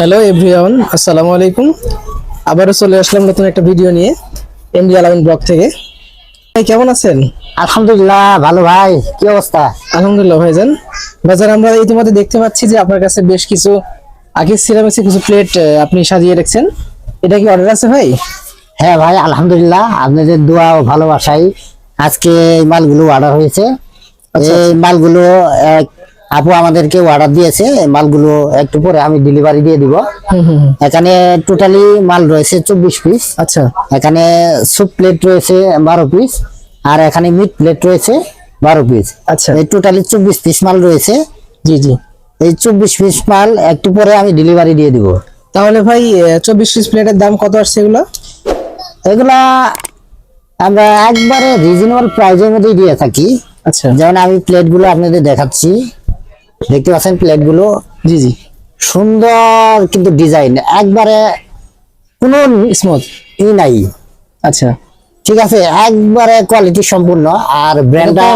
Hello everyone আসসালামু আলাইকুম আবারও চলে আসলাম নতুন একটা ভিডিও নিয়ে এমডি আলামিন ব্লগ থেকে। ভাই কেমন আছেন? আলহামদুলিল্লাহ ভালো ভাই। কি অবস্থা? আলহামদুলিল্লাহ ভাইজান। বাজার আমরা ইতিমধ্যে দেখতে পাচ্ছি যে আপনার কাছে বেশ কিছু আগে সিরামিক্সের কিছু প্লেট আপনি সাজিয়ে রেখেছেন। এটা কি অর্ডার আছে ভাই? হ্যাঁ ভাই আলহামদুলিল্লাহ। আপনাদের দোয়া ও ভালোবাসাই আজকে এই মালগুলো অর্ডার হয়েছে। আচ্ছা, এই মালগুলো এক আপু আমাদেরকে অর্ডার দিয়েছে মালগুলো একটু পরে আমি ডেলিভারি দিয়ে দিব। এখানে টোটালি মাল রয়েছে চব্বিশ পিস আচ্ছা। এখানে স্যুপ প্লেট রয়েছে বারো পিস আর এখানে মিট প্লেট রয়েছে বারো পিস আচ্ছা। এই টোটালি চব্বিশ পিস মাল রয়েছে। জি জি। এই চব্বিশ পিস মাল একটু পরে আমি ডেলিভারি দিয়ে দিব। তাহলে ভাই চব্বিশ পিস প্লেটের দাম কত আসছে এগুলো? এগুলা আমরা একবারে রিজনেবল প্রাইজের মধ্যেই দিয়ে থাকি। আচ্ছা। যেমন আমি প্লেটগুলো আপনাদের দেখাচ্ছি। দেখতে পাচ্ছেন প্লেটগুলো জি জি। সুন্দর কিন্তু ডিজাইন একবারে কোনো স্মুথ ই নাই। আচ্ছা। ঠিক আছে একবারে কোয়ালিটি সম্পূর্ণ আর এটা ব্র্যান্ডটা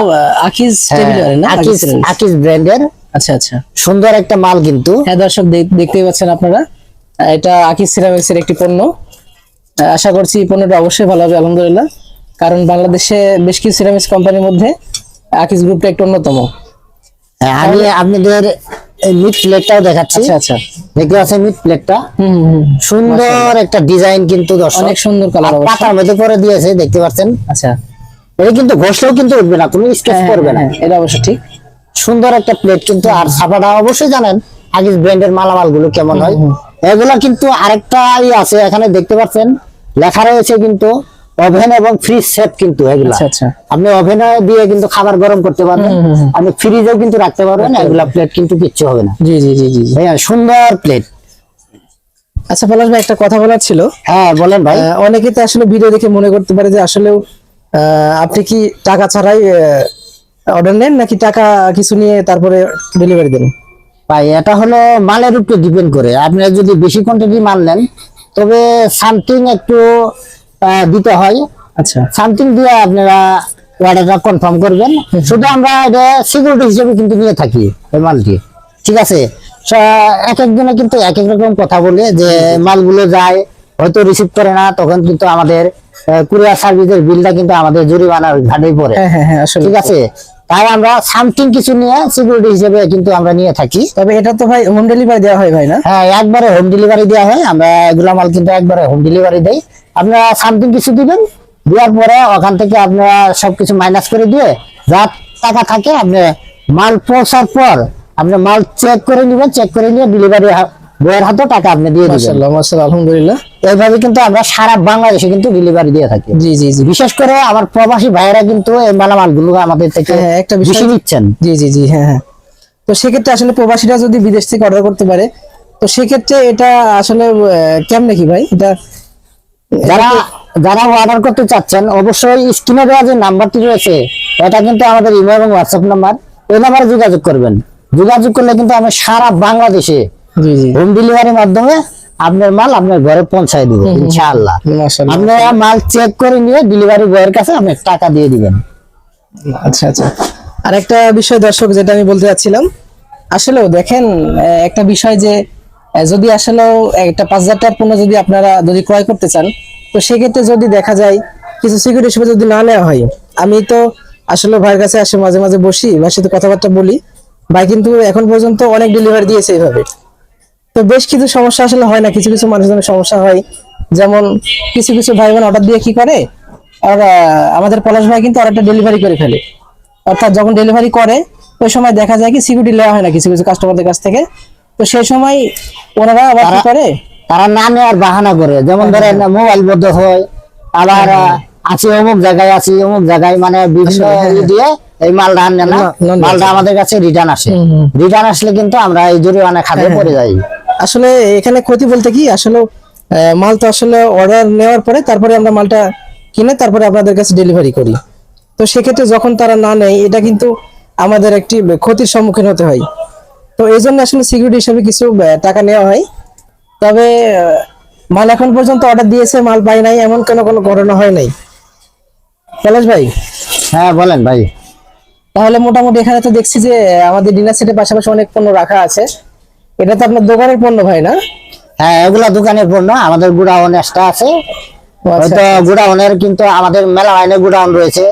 আকিজ না? আকিজ। আকিস ব্র্যান্ডের আচ্ছা আচ্ছা। সুন্দর একটা মাল কিন্তু। হ্যাঁ দর্শক দেখ- দেখতেই পাচ্ছেন আপনারা। এটা আকিজ সিরামিক্স এর একটি পণ্য। আশা করছি এই পণ্যটা অবশ্যই ভালো হবে আলহামদুলিল্লাহ। কারণ বাংলাদেশে বেশ কিছু সিরামিক্স কোম্পানির মধ্যে আকিজ গ্রুপটা একটু অন্যতম। আমি আপনাদের মিট প্লেটটাও দেখাচ্ছি। আচ্ছা আচ্ছা। দেখতে পাচ্ছেন মিট প্লেটটা হুম হুম, হুম। সুন্দর একটা ডিজাইন কিন্তু দর্শক। অনেক সুন্দর কালার পাতার মধ্যে করে দিয়েছে দেখতে পাচ্ছেন। আচ্ছা। এটা কিন্তু ঘষলেও কিন্তু উঠবে না তুমি স্কেচ হ্যাঁ, করবে না। হ্যাঁ, এটা অবশ্য ঠিক। সুন্দর একটা প্লেট কিন্তু আর ছাপাটা অবশ্যই জানেন আগে ব্র্যান্ডের মালামালগুলো কেমন হয়। এগুলা কিন্তু আরেকটা ই আছে এখানে দেখতে পাচ্ছেন লেখা রয়েছে কিন্তু ওভেন এবং ফ্রিজ সেট কিন্তু এগুলা। আচ্ছা আচ্ছা। আপনি ওভেনে দিয়ে কিন্তু খাবার গরম করতে পারবেন। আপনি ফ্রিজেও কিন্তু রাখতে পারবেন এগুলা প্লেট কিন্তু কিচ্ছু হবে না। জি জি জি জি। ভাইয়া সুন্দর প্লেট আচ্ছা পলাশ ভাই একটা কথা বলার ছিল। হ্যাঁ বলেন ভাই। অনেকে তো আসলে ভিডিও দেখে মনে করতে পারে যে আসলেও আপনি কি টাকা ছাড়াই অর্ডার নেন নাকি টাকা কিছু নিয়ে তারপরে ডেলিভারি দেন? ভাই এটা হলো মালের উপরে ডিপেন্ড করে। আপনি যদি বেশি কোয়ান্টিটি মাল নেন তবে সামথিং একটু দিতে হয়। আচ্ছা। সামথিং দিয়ে আপনারা অর্ডারটা কনফার্ম করবেন। শুধু আমরা এটা সিকিউরিটি হিসেবে কিন্তু নিয়ে থাকি এই মালটি। ঠিক আছে? এক একজনে কিন্তু এক এক রকম কথা বলে যে মালগুলো যায় হয়তো রিসিভ করে না তখন কিন্তু আমাদের কুরিয়ার সার্ভিসের বিলটা কিন্তু আমাদের জরিমানার ঘাটেই পড়ে। হ্যাঁ হ্যাঁ হ্যাঁ ঠিক আছে? তাই আমরা সামথিং কিছু নিয়ে সিকিউরিটি হিসেবে কিন্তু আমরা নিয়ে থাকি। তবে এটা তো ভাই হোম ডেলিভারি দেওয়া হয় ভাই না? হ্যাঁ একবারে হোম ডেলিভারি দেওয়া হয়। আমরা এগুলা মাল কিন্তু একবারে হোম ডেলিভারি দেই। আপনারা সামথিং কিছু দিবেন দেওয়ার পরে ওখান থেকে আপনারা সবকিছু মাইনাস করে দিয়ে যা টাকা থাকে আপনি মাল পৌঁছার পর আপনি মাল চেক করে নিবেন চেক করে নিয়ে ডেলিভারি বইয়ের হাতে টাকা আপনি দিয়ে দিবেন। আলহামদুলিল্লাহ। এইভাবে কিন্তু আমরা সারা বাংলাদেশে কিন্তু ডেলিভারি দিয়ে থাকি। জি জি জি। বিশেষ করে আমার প্রবাসী ভাইয়েরা কিন্তু এই মালামালগুলো আমাদের থেকে হ্যাঁ, একটা বিষয়- বেশি নিচ্ছেন। জি জি জি হ্যাঁ হ্যাঁ। তো সেক্ষেত্রে আসলে প্রবাসীরা যদি বিদেশ থেকে অর্ডার করতে পারে তো সেক্ষেত্রে এটা আসলে কেমনে কি ভাই? এটা যারা যারা অর্ডার করতে চাচ্ছেন অবশ্যই স্ক্রিনে দেওয়া যে নাম্বারটি রয়েছে এটা কিন্তু আমাদের ইমেল এবং হোয়াটসঅ্যাপ নাম্বার এই নাম্বারে যোগাযোগ করবেন। যোগাযোগ করলে কিন্তু আমি সারা বাংলাদেশে হোম ডেলিভারির মাধ্যমে আপনার মাল আপনার ঘরে পৌঁছায় দিব ইনশাআল্লাহ। আপনারা মাল চেক করে নিয়ে ডেলিভারি বয়ের কাছে আপনি টাকা দিয়ে দিবেন। আচ্ছা আচ্ছা। আর একটা বিষয় দর্শক যেটা আমি বলতে যাচ্ছিলাম আসলেও দেখেন একটা বিষয় যে যদি আসলেও একটা পাঁচ হাজার টাকার পণ্য যদি আপনারা যদি ক্রয় করতে চান, তো সেক্ষেত্রে যদি দেখা যায় কিছু সিকিউরিটি হিসেবে যদি না নেওয়া হয়, আমি তো আসলে ভাইয়ের কাছে আসে, মাঝে মাঝে বসি, ভাইয়ের সাথে কথাবার্তা বলি, ভাই কিন্তু এখন পর্যন্ত অনেক ডেলিভারি দিয়েছে এইভাবে। তো বেশ কিছু সমস্যা আসলে হয় না, কিছু কিছু মানুষের সমস্যা হয়। যেমন কিছু কিছু ভাই বোন অর্ডার দিয়ে কি করে? আর আমাদের পলাশ ভাই কিন্তু অর্ডারটা ডেলিভারি করে ফেলে। অর্থাৎ যখন ডেলিভারি করে, ওই সময় দেখা যায় কি সিকিউরিটি নেওয়া হয় না কিছু কিছু কাস্টমারদের কাছ থেকে। তো সেই সময় ওনারা আবার কি করে? তারা না নেওয়ার বাহানা করে। যেমন ধরেন মোবাইল বদ্ধ হয় আবার আছে অমুক জায়গায় আছে অমুক জায়গায় মানে বিভিন্ন আসলে, হ্যাঁ, দিয়ে এই মালটা আনে না। মালটা আমাদের কাছে রিটার্ন আসে। রিটার্ন আসলে কিন্তু আমরা এই জরিমানা খাতে হ্যাঁ, পড়ে যাই। আসলে এখানে ক্ষতি বলতে কি আসলে মাল তো আসলে অর্ডার নেওয়ার পরে তারপরে আমরা মালটা কিনে তারপরে আপনাদের কাছে ডেলিভারি করি। তো সেক্ষেত্রে যখন তারা না নেয় এটা কিন্তু আমাদের একটি ক্ষতির সম্মুখীন হতে হয়। তো এই জন্য আসলে সিকিউরিটি হিসেবে কিছু টাকা নেওয়া হয়। তবে মাল এখন পর্যন্ত অর্ডার দিয়েছে মাল পাই নাই এমন কোনো কোনো ঘটনা হয় নাই। পলাশ ভাই? হ্যাঁ বলেন ভাই। তাহলে মোটামুটি এখানে তো দেখছি যে আমাদের ডিনার সেটের পাশাপাশি অনেক পণ্য রাখা আছে। এটা তো আপনার দোকানের পণ্য ভাই না? হ্যাঁ এগুলা দোকানের পণ্য আমাদের গুড়াউন এক্সট্রা আছে। আচ্ছা, হয়তো গুড়াউনের কিন্তু আমাদের মেলা মাইনের গুড়াউন রয়েছে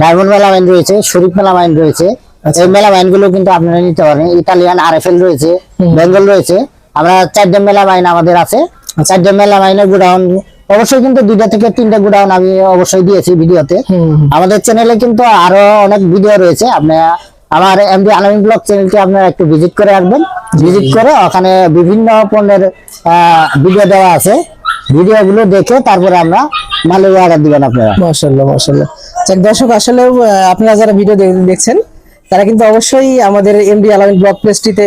ডায়মন্ড মেলা মাইন রয়েছে শরীফ মেলা মাইন রয়েছে। আচ্ছা। এই মেলা মাইনগুলো কিন্তু আপনারা নিতে পারেন। ইতালিয়ান আরএফএল রয়েছে বেঙ্গল রয়েছে। আমরা চারটে মেলা মাইন আমাদের আছে। চারটে মেলা মাইনের গুড়াউন অবশ্যই কিন্তু দুইটা থেকে তিনটা গুড়াউন আমি অবশ্যই দিয়েছি ভিডিওতে। আমাদের চ্যানেলে কিন্তু আরও অনেক ভিডিও রয়েছে। আপনি আমার এমডি আলামিন ব্লগ চ্যানেলটি আপনারা একটু ভিজিট করে রাখবেন। ভিজিট করে ওখানে বিভিন্ন পণ্যের ভিডিও দেওয়া আছে। ভিডিও গুলো দেখে তারপরে আমরা মালের অর্ডার দিবেন আপনারা। মাশাল্লাহ যাক দর্শক আসলে আপনারা যারা ভিডিও দেখছেন তারা কিন্তু অবশ্যই আমাদের এমডি আলামিন ব্লগ পেজটিতে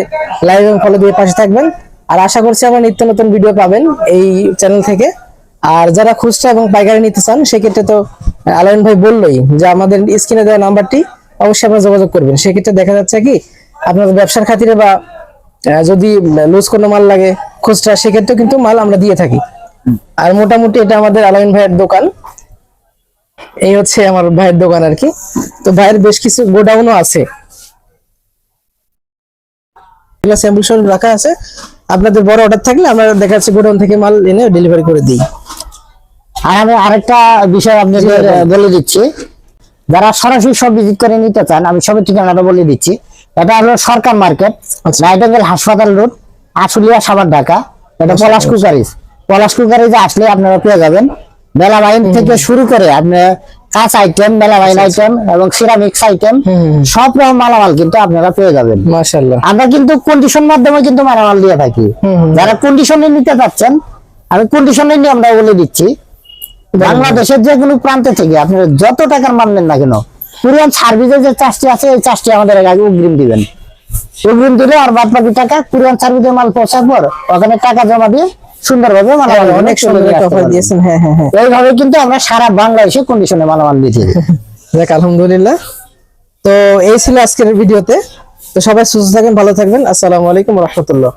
লাইভ এবং ফলো দিয়ে পাশে থাকবেন। আর আশা করছি আমরা নিত্য নতুন ভিডিও পাবেন এই চ্যানেল থেকে। আর যারা খুচরা এবং পাইকারি নিতে চান, সেক্ষেত্রে তো আলামিন ভাই বললোই যে আমাদের স্ক্রিনে দেওয়া নাম্বারটি অবশ্যই আপনারা যোগাযোগ করবেন। সেক্ষেত্রে দেখা যাচ্ছে কি, আপনাদের ব্যবসার খাতিরে বা যদি লুজ কোনো মাল লাগে খুচরা, সেক্ষেত্রেও কিন্তু মাল আমরা দিয়ে থাকি। আর মোটামুটি এটা আমাদের আলামিন ভাইয়ের দোকান। এই হচ্ছে আমার ভাইয়ের দোকান আর কি। তো ভাইয়ের বেশ কিছু গোডাউনও আছে। স্যাম্পল রাখা আছে। আপনাদের বড় অর্ডার থাকলে আমরা দেখা যাচ্ছে গোডাউন থেকে মাল এনে ডেলিভারি করে দিই। আর আমি আরেকটা বিষয় আপনাদের বলে দিচ্ছি। যারা সরাসরি সব ভিজিট করে নিতে চান আমি সবের ঠিকানাটা বলে দিচ্ছি। এটা হলো সরকার মার্কেট আচ্ছা। হাসপাতাল রোড আশুলিয়া সাবার ঢাকা। এটা পলাশ কুকারিজ। পলাশ কুকারিজে আসলে আপনারা পেয়ে যাবেন। মেলামাইন থেকে শুরু করে আপনি কাঁচ আইটেম মেলামাইন আইটেম এবং সিরামিক্স আইটেম। সব রকম মালামাল কিন্তু আপনারা পেয়ে যাবেন। মাশাআল্লাহ। আমরা কিন্তু কন্ডিশন মাধ্যমে কিন্তু মালামাল দিয়ে থাকি। যারা কন্ডিশনে নিতে চাচ্ছেন আমি কন্ডিশনে নিয়ে আমরা বলে দিচ্ছি। বাংলাদেশের যে কোনো প্রান্তে থেকে আপনারা যত টাকার মাল নেন না কেন কোরিয়ান সার্ভিসের যে চাষটি আছে এই চার্জটি আমাদের আগে অগ্রিম দিবেন। অগ্রিম দিলে আর বাদ বাকি টাকা কোরিয়ান সার্ভিসের মাল পৌঁছার পর ওখানে টাকা জমা দিয়ে সুন্দরভাবে মালামাল হ্যাঁ, অনেক সুন্দর অফার দিয়েছেন। হ্যাঁ হ্যাঁ হ্যাঁ। এইভাবে কিন্তু আমরা সারা বাংলাদেশে কন্ডিশনে মালামাল দিতে দেখ আলহামদুলিল্লাহ। তো এই ছিল আজকের ভিডিওতে। তো সবাই সুস্থ থাকেন ভালো থাকবেন। আসসালামু আলাইকুম রহমতুল্লাহ।